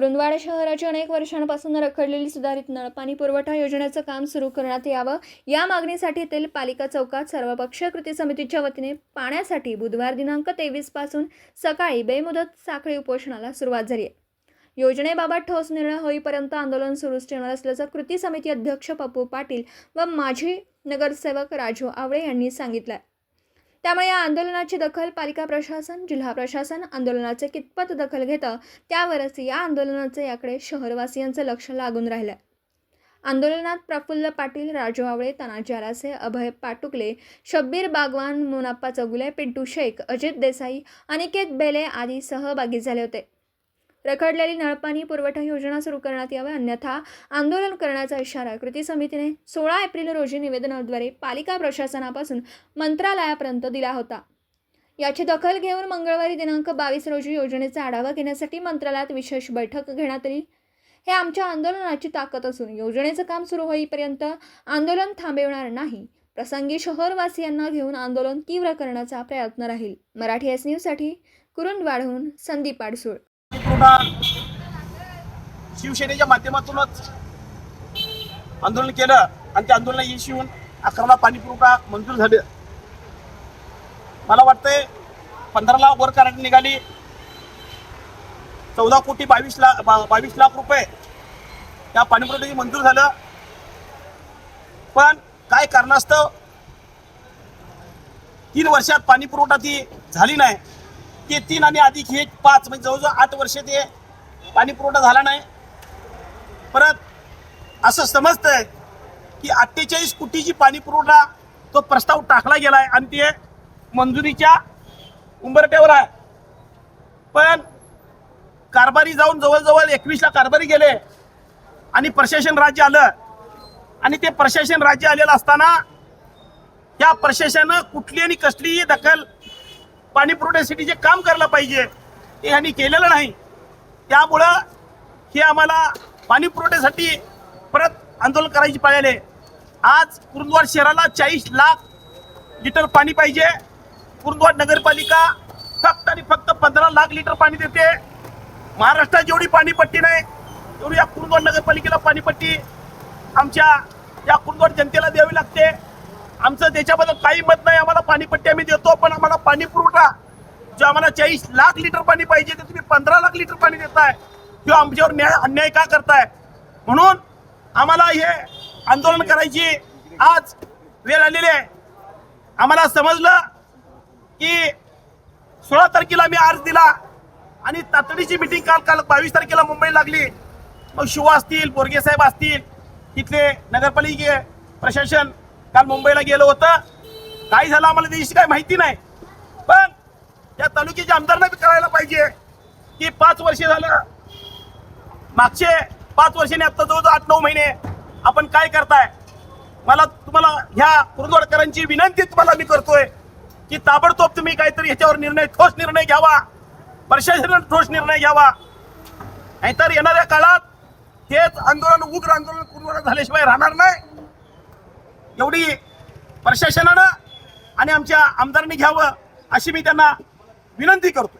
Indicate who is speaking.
Speaker 1: कुरुंदवाड शहराची अनेक वर्षांपासून रखडलेली सुधारित नळपाणी पुरवठा योजनेचं काम सुरू करण्यात यावं. या मागणीसाठी येथील पालिका चौकात सर्वपक्षीय कृती समितीच्या वतीने पाण्यासाठी बुधवार दिनांक तेवीसपासून सकाळी बेमुदत साखळी उपोषणाला सुरुवात झाली आहे. योजनेबाबत ठोस निर्णय होईपर्यंत आंदोलन सुरूच ठेवणार असल्याचं कृती समिती अध्यक्ष पप्पू पाटील व माजी नगरसेवक राजू आवळे यांनी सांगितलं त्यामुळे या आंदोलनाची दखल पालिका प्रशासन जिल्हा प्रशासन आंदोलनाचे कितपत दखल घेतं त्यावरच या आंदोलनाचे याकडे शहरवासियांचं लक्ष लागून राहिलं आंदोलनात प्रफुल्ल पाटील राजू आवळे तानाजी आरासे अभय पाटुकले शब्बीर बागवान मुनाप्पा चौगुले पिंटू शेख अजित देसाई अनिकेत बेले आदी सहभागी झाले होते. रखडलेली नळपाणी पुरवठा योजना सुरू करण्यात यावी अन्यथा आंदोलन करण्याचा इशारा कृती समितीने सोळा एप्रिल रोजी निवेदनाद्वारे पालिका प्रशासनापासून मंत्रालयापर्यंत दिला होता. याची दखल घेऊन मंगळवारी दिनांक बावीस रोजी योजनेचा आढावा घेण्यासाठी मंत्रालयात विशेष बैठक घेण्यात आली. हे आमच्या आंदोलनाची ताकद असून योजनेचं काम सुरू होईपर्यंत आंदोलन थांबवणार नाही. प्रसंगी शहरवासियांना घेऊन आंदोलन तीव्र करण्याचा प्रयत्न राहील. मराठी एस न्यूजसाठी कुरुंदवाडहून संदीप आडसूळ.
Speaker 2: पूर्ण शिवसेनेच्या माध्यमातूनच आंदोलन केलं आणि त्या आंदोलन यश येऊन अकराला पाणीपुरवठा मंजूर झाले. मला वाटतंय पंधराला वर करंट निघाली. चौदा कोटी बावीस लाख बावीस लाख रुपये या पाणीपुरवठ्याची मंजूर झालं. पण काय कारणास्तव तीन वर्षात पाणी पुरवठा ती झाली नाही. ते तीन आणि अधिक हे पाच म्हणजे जवळजवळ आठ वर्ष ते पाणी पुरवठा झाला नाही. परत असं समजतंय की अठ्ठेचाळीस कोटीची पाणी पुरवठा तो प्रस्ताव टाकला गेलाय आणि ते मंजुरीच्या उंबरट्यावर आहे. पण कारभारी जाऊन जवळजवळ एकवीसला कारभारी गेले आणि प्रशासन राज्य आलं. आणि ते प्रशासन राज्य आलेलं असताना त्या प्रशासनानं कुठली आणि कसलीही दखल पाणी पुरवठ्यासाठी जे काम करायला पाहिजे ते ह्यांनी केलेलं नाही. त्यामुळं हे आम्हाला पाणी पुरवठ्यासाठी परत आंदोलन करायची पाहिजे. आज कुरुंदवाड शहराला चाळीस लाख लिटर पाणी पाहिजे. कुरुंदवाड नगरपालिका फक्त आणि फक्त पंधरा लाख लिटर पाणी देते. महाराष्ट्रात जेवढी पाणीपट्टी नाही तेवढी या कुरुंदवाड नगरपालिकेला पाणीपट्टी आमच्या या कुरुंदवाड जनतेला द्यावी लागते. आमचं त्याच्याबद्दल काही मत नाही. आम्हाला पाणीपट्टी आम्ही देतो पण आम्हाला पाणी पुरवठा जो आम्हाला चाळीस लाख लिटर पाणी पाहिजे ते तुम्ही पंधरा लाख लिटर पाणी देताय. किंवा आमच्यावर न्याय अन्याय का करताय? म्हणून आम्हाला हे आंदोलन करायची आज वेळ आलेली आहे. आम्हाला समजलं की सोळा तारखेला मी अर्ज दिला आणि तातडीची मिटिंग काल काल बावीस तारखेला मुंबईला लागली. मग शिवा असतील बोरगे साहेब असतील तिथले नगरपालिके प्रशासन काल मुंबईला गेलो होतं. काय झालं आम्हाला त्याची काय माहिती नाही. पण त्या तालुक्याच्या आमदारांना बी करायला पाहिजे की पाच वर्ष झालं. मागचे पाच वर्षांनी आता जवळजवळ आठ नऊ महिने आपण काय करताय? मला तुम्हाला ह्या कुरुंदवाडकरांची विनंती तुम्हाला मी करतोय की ताबडतोब तुम्ही काहीतरी ह्याच्यावर निर्णय ठोस निर्णय घ्यावा. प्रशासनाने ठोस निर्णय घ्यावा. नाहीतर येणाऱ्या काळात हेच आंदोलन उग्र आंदोलन कुरुंदवाडा झाल्याशिवाय राहणार नाही. एवढी प्रशासनानं आणि आमच्या आमदारांनी घ्यावं अशी मी त्यांना विनंती करतो